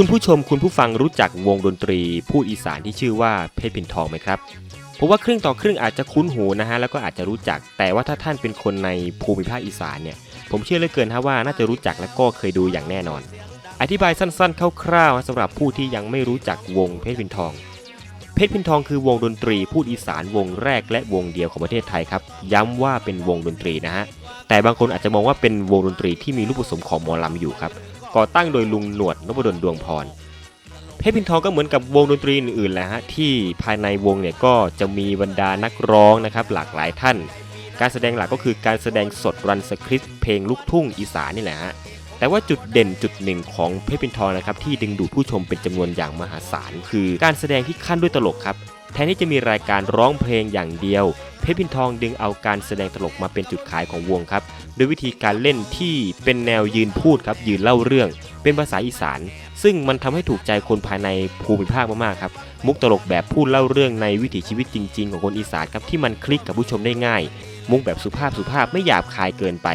คุณผู้ชมคุณผู้ฟังรู้จักวงดนตรีพูดอีสานที่ชื่อว่าเพชรปิ่นทองไหมครับผมว่าครึ่งต่อครึ่งอาจจะคุ้นหูนะฮะแล้วก็อาจจะรู้จัก แต่ว่าถ้าท่านเป็นคนในภูมิภาคอีสานเนี่ยผมเชื่อเหลือเกินฮะว่าน่าจะรู้จักและก็เคยดูอย่างแน่นอน อธิบายสั้นๆคร่าวๆสำหรับผู้ที่ยังไม่รู้จักวงเพชรปิ่นทอง เพชรพินทองคือวงดนตรีพูดอีสานวงแรกและวงเดียวของประเทศไทยครับย้ำว่าเป็นวงดนตรีนะฮะแต่บางคนอาจจะมองว่าเป็นวงดนตรีที่มีลูกผสมของหมอลำอยู่ครับ ก่อตั้งโดยลุงหนวดนพดลดวงพร เพชรพินทองก็เหมือนกับวงดนตรีอื่นๆแหละฮะที่ภายในวงเนี่ยก็จะมีบรรดานักร้องนะครับหลากหลายท่าน การแสดงหลักก็คือการแสดงสดรันสคริปต์เพลงลูกทุ่งอีสานนี่แหละฮะแต่ว่าจุดเด่นจุดหนึ่งของเพชรพินทองนะครับที่ดึงดูดผู้ชมเป็นจำนวนอย่างมหาศาลคือ การแสดงที่ขั้นด้วยตลกครับ แทนที่จะมีรายการร้องเพลงอย่างเดียว เพชรพินทองดึงเอาการแสดงตลกมาเป็นจุดขายของวงครับโดยวิธีการเล่นที่เป็นแนวยืนพูดครับยืนเล่าเรื่อง เป็นภาษาอีสาน ซึ่งมันทำให้ถูกใจคนภายในภูมิภาคมากๆครับมุกตลกแบบพูดเล่าเรื่องในวิถีชีวิตจริง ๆ ของคนอีสานครับที่มันคลิกกับผู้ชมได้ง่าย มุกแบบสุภาพสุภาพไม่หยาบคายเกินไป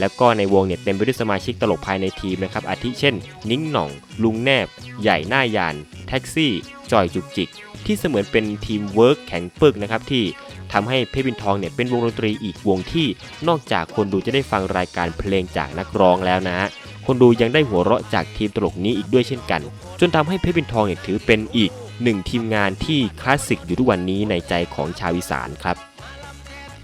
แล้วก็ในวงเนี่ยเต็มไปด้วยสมาชิกตลกภายในทีมนะครับอาทิเช่น นิ้งหน่อง ลุงแนบ ใหญ่หน้ายาน แท็กซี่ จอยจุกจิก ที่เสมือนเป็นทีมเวิร์กแข็งปึกนะครับที่ทำให้เพชรบินทองเนี่ยเป็นวงดนตรีอีกวงที่นอกจากคนดูจะได้ฟังรายการเพลงจากนักร้องแล้วนะคนดูยังได้หัวเราะจากทีมตลกนี้อีกด้วยเช่นกัน จนทำให้เพชรบินทองเนี่ยถือเป็นอีกหนึ่งทีมงานที่คลาสสิกอยู่ทุกวันนี้ในใจของชาวอีสานครับ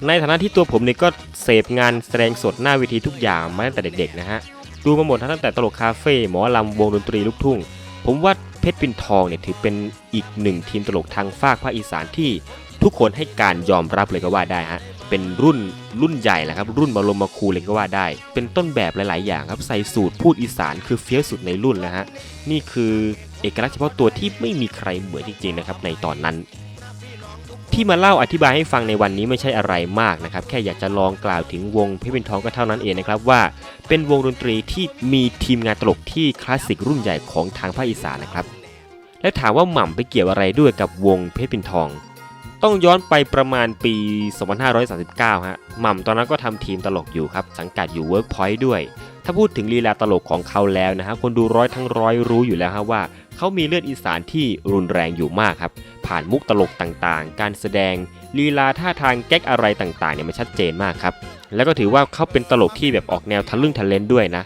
ในฐานะที่ตัวผมเนี่ยก็เสพงานแสดงสดหน้าเวทีทุกอย่างมาตั้งแต่เด็กๆนะฮะดูมาหมดตั้งแต่ตลกคาเฟ่หมอลำวงดนตรีลูกทุ่ง ผมว่า เพชรปินทองเนี่ยถือเป็นอีกหนึ่งทีมตลกทางภาคภาคอีสานที่ทุกคนให้การยอมรับเลยก็ว่าได้ฮะเป็นรุ่นรุ่นใหญ่แหละครับ รุ่นบรมมาคูเลยก็ว่าได้ เป็นต้นแบบหลาย ๆ อย่างครับใส่สูตรพูดอีสานคือเฟี้ยวสุดในรุ่นแล้วฮะนี่คือเอกลักษณ์เฉพาะตัวที่ไม่มีใครเหมือนจริง ๆ นะครับในตอนนั้น ที่มาเล่าอธิบายให้ฟังในวันนี้ไม่ใช่อะไรมากนะครับ แค่อยากจะลองกล่าวถึงวงเพชรเป็นทองก็เท่านั้นเองนะครับว่า เป็นวงดนตรีที่มีทีมงานตลกที่คลาสสิกรุ่นใหญ่ของทางภาคอีสานนะครับ และถามว่าหม่ำไปเกี่ยวอะไรด้วยกับวงเพชรเป็นทอง ต้องย้อนไปประมาณปี 2539 ฮะ หม่ำตอนนั้นก็ทำทีมตลกอยู่ครับ สังกัดอยู่ Workpoint ด้วย ถ้าพูดถึงลีลาตลกของเขาแล้วนะฮะ คนดูร้อยทั้งร้อยรู้อยู่แล้วฮะว่า เขามีเลือดอีสานที่รุนแรงอยู่มากครับ ผ่านมุกตลกต่างๆ การแสดงลีลาท่าทางแก๊กอะไรต่างๆเนี่ยมันชัดเจนมากครับ แล้วก็ถือว่าเขาเป็นตลกที่แบบออกแนวทะลึ่งทะเลนด้วยนะ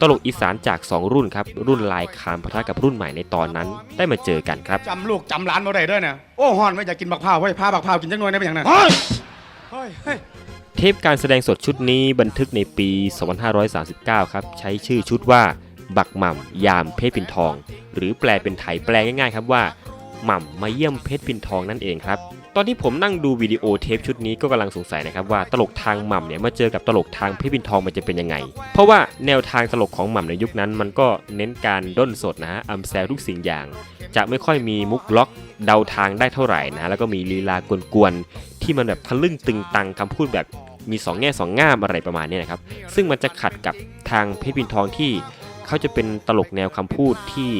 ตลกอีสานจาก 2 รุ่นครับ รุ่นลายคามพะทะกับรุ่นใหม่ในตอนนั้น ได้มาเจอกันครับจำลูกจำหลานมาได้ด้วยเนี่ยโอ้ฮอนไม่อยากกินบักพร้าวเฮ้ยพาบักพร้าวกินจังหน่อยได้เป็นอย่างนั้นเฮ้ยเฮ้ยเฮ้ยเทปการแสดงสดชุดนี้บันทึกในปี 2539 ครับ ใช้ชื่อชุดว่า บักหม่ำยามเพชรปินทอง หรือแปลเป็นไทยแปลง่ายๆครับว่าหม่ำมาเยี่ยมเพชรปินทองนั่นเองครับ ตอนที่ผมนั่งดูวิดีโอเทปชุดนี้ก็กำลังสงสัยนะครับว่าตลกทางหม่ำเนี่ยมาเจอกับตลกทางเพชรปินทองมันจะเป็นยังไง เพราะว่าแนวทางตลกของหม่ำในยุคนั้นมันก็เน้นการด้นสดนะฮะอัมแซวทุกสิ่งอย่าง จะไม่ค่อยมีมุกล็อกเดาทางได้เท่าไหร่นะแล้วก็มีลีลากวนๆที่มันแบบทะลึ่งตึงตังคำพูดแบบมีสองแง่สองง่ามอะไรประมาณนี้นะครับ ซึ่งมันจะขัดกับทางเพชรพินทองที่ เขาจะเป็นตลกแนวคำพูดที่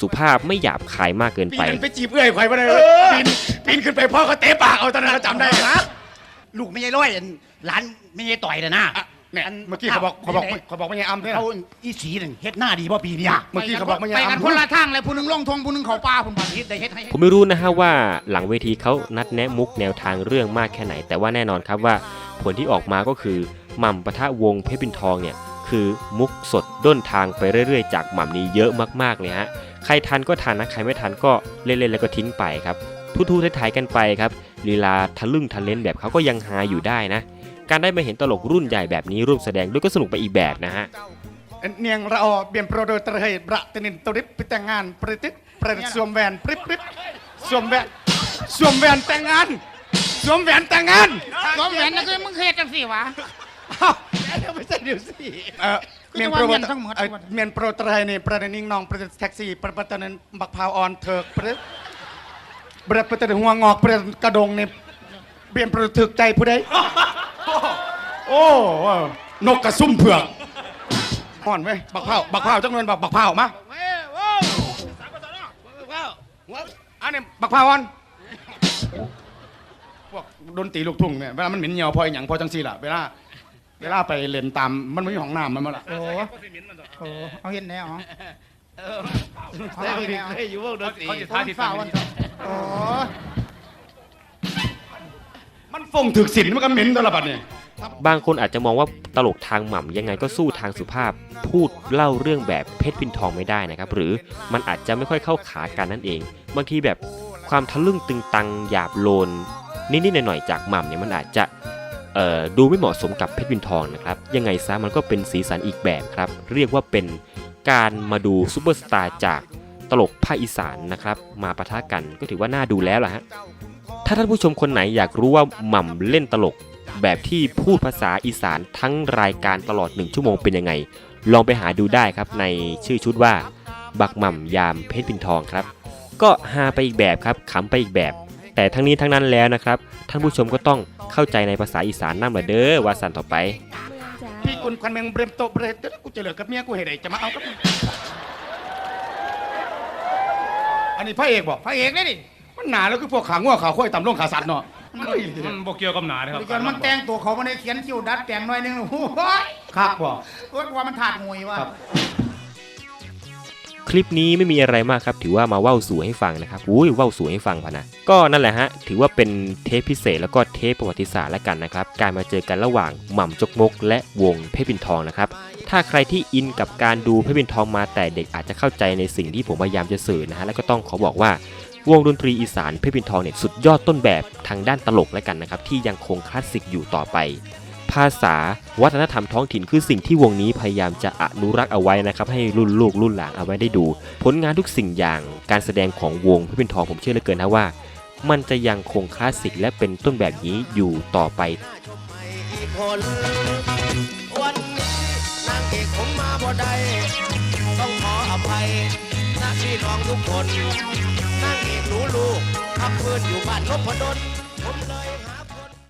สุภาพไม่หยาบคายมากเกินปีไป นไปจีบเอื้อยไข่มาได้ปีนปีนขึ้นไปพ่อก็เตะปากเอาตอนนั้นเราจำได้นะ ลูกไม่ใช่ร้อยอันหลานไม่ใช่ต่อยเลยนะอะเนี่ยเมื่อกี้เขาบอกเขาบอกเขาบอกไม่ใช่อ้ำใช่ไหมเขาอีสีหนึ่งเฮ็ดหน้าดีป่ะปีเนี้ยเมื่อกี้เขาบอกไม่ใช่ไปกันอ้ำคนละทางเลยผู้หนึงลงทงผู้หนึงเขาป่าผมผ่านทิศได้เฮ็ดให้ผมไม่รู้นะฮะว่าหลังเวทีเขานัดแนะมุกแนวทางเรื่องมากแค่ไหน แต่ว่าแน่นอนครับว่าผลที่ออกมาก็คือหม่ำปะทะวงเพชรปินทองเนี่ย คือมุกสดด้นทางไปเรื่อยๆ จากหม่ำนี้เยอะมากๆเลยฮะใครทันก็ทันนะใครไม่ทันก็เล่นๆแล้วก็ทิ้งไปครับทู่ๆท้ายๆกันไปครับลีลาทะลึ่งทะเลนแบบเขาก็ยังฮาอยู่ได้นะ การได้มาเห็นตลกรุ่นใหญ่แบบนี้ร่วมแสดงด้วยก็สนุกไปอีกแบบนะฮะเนียงเราเบียนโปรโดเตอร์ให้บระตนินตริปไปแต่งงานประติดประสวมแหวนปริบปริบสวมแหวนสวมแหวนแต่งงานสวมแหวนแต่งงานก็แหวนนั่นคือมึงเฮ็ดจังสิวะไม่ใช่เดี๋ยวสิเอ่อก็เมียนจะโปรว่าเมียนทั้งหมด เอ่อเมียนโปรเตอร์ให้นี่ประเด็นนิ่งนองประเด็นแท็กซี่ประประเด็นบักพร้าวออนเถิกประเด็นประเด็นหัวงอกประเด็นกระดงนี่เบียนโปรถึกใจผู้ใดโอ้นกกระซุ่มเผือกห่อนเว้ยบักเผาบักเผาจังเลยบักบักเผามาอันนี้บักเผาอ่อนพวกดนตรีลูกทุ่งเนี่ยเวลามันเหม็นเหี่ยวพออย่างพอจังสี่ล่ะเวลา เวลาไปเล่นตามมันไม่มีห้องน้ำมันมาละโอ้โหเอาเห็นแน่อ๋อแต่เคยเคยอยู่วงดนตรีเขาจะท้าที่ฝ่าฟังวันเถอะโอ้ยมันฟงถึกสินมันก็เหม็นตัวละบัดเนี่ยบางคนอาจจะมองว่าตลกทางหม่ำยังไงก็สู้ทางสุภาพ พูดเล่าเรื่องแบบเพชรพินทองไม่ได้นะครับ หรือมันอาจจะไม่ค่อยเข้าขากันนั่นเอง บางทีแบบความทะลึ่งตึงตังหยาบโลนนิดๆหน่อยๆจากหม่ำเนี่ยมันอาจจะเอ่อ ดูไม่เหมาะสมกับเพชรพินทองนะครับ ยังไงซะมันก็เป็นสีสันอีกแบบครับ เรียกว่าเป็นการมาดูซูเปอร์สตาร์จากตลกภาคอีสานนะครับ มาปะทะกันก็ถือว่าน่าดูแล้วล่ะฮะถ้าท่านผู้ชมคนไหนอยากรู้ว่าหม่ำเล่นตลก แบบที่พูดภาษาอีสานทั้งรายการตลอด 1 ชั่วโมงเป็นยังไง ลองไปหาดูได้ครับในชื่อชุดว่า บักหม่ำยามเพชรปินทองครับ ก็ฮาไปอีกแบบครับขำไปอีกแบบ แต่ทั้งนี้ทั้งนั้นแล้วนะครับ ท่านผู้ชมก็ต้องเข้าใจในภาษาอีสานนั่นเหมือนเด้อว่าสันต่อไป พี่คุณควันเมืองเบรมโตะเบรมเตกูจะเหลือกับเมียกูเหตุใดจะมาเอากับมึงอันนี้พระเอกบอกพระเอกเลยดิมันหนาแล้วคือพวกขาง่วขาข้อยต่ำลงขาสัตว์เนาะมันมันบกเกี่ยวกับหนานะครับเดี๋ยวมันแต่งตัวเขามาในเขียนคิ้วดัดแต่งหน่อยนึงโอ้ยครับบอกโอ้ยว่ามันถาดงวยว่ะ คลิปนี้ไม่มีอะไรมากครับ ถือว่ามาเว้าสู่ให้ฟังนะครับอุ้ยเว้าสู่ให้ฟังพะนะ ก็นั่นแหละฮะ ถือว่าเป็นเทปพิเศษแล้วก็เทปประวัติศาสตร์แล้วกันนะครับ การมาเจอกันระหว่างหม่ำจกมก และวงเพชรปินทองนะครับ ถ้าใครที่อินกับการดูเพชรปินทองมาแต่เด็กอาจจะเข้าใจในสิ่งที่ผมพยายามจะสื่อนะฮะ แล้วก็ต้องขอบอกว่าวงดนตรีอีสานเพชรปินทองเนี่ยสุดยอดต้นแบบทางด้านตลกแล้วกันนะครับที่ยังคงคลาสสิกอยู่ต่อไป ภาษา วัฒนธรรมท้องถิ่นคือสิ่งที่วงนี้พยายามจะอนุรักษ์เอาไว้นะครับ ให้รุ่นลูกรุ่นหลานเอาไว้ได้ดู ผลงานทุกสิ่งอย่างการแสดงของวงพชรเป็นทองผมเชื่อเหลือเกินนะว่า มันจะยังคงคลาสสิกและเป็นต้นแบบนี้อยู่ต่อไปอีกคนวันนี้นางเอกผมมาบ่ได้ต้องขออภัยนะพี่น้องทุกคนนางเอกหนูลูกพักฟื้นอยู่บ้านนพดลผมเลย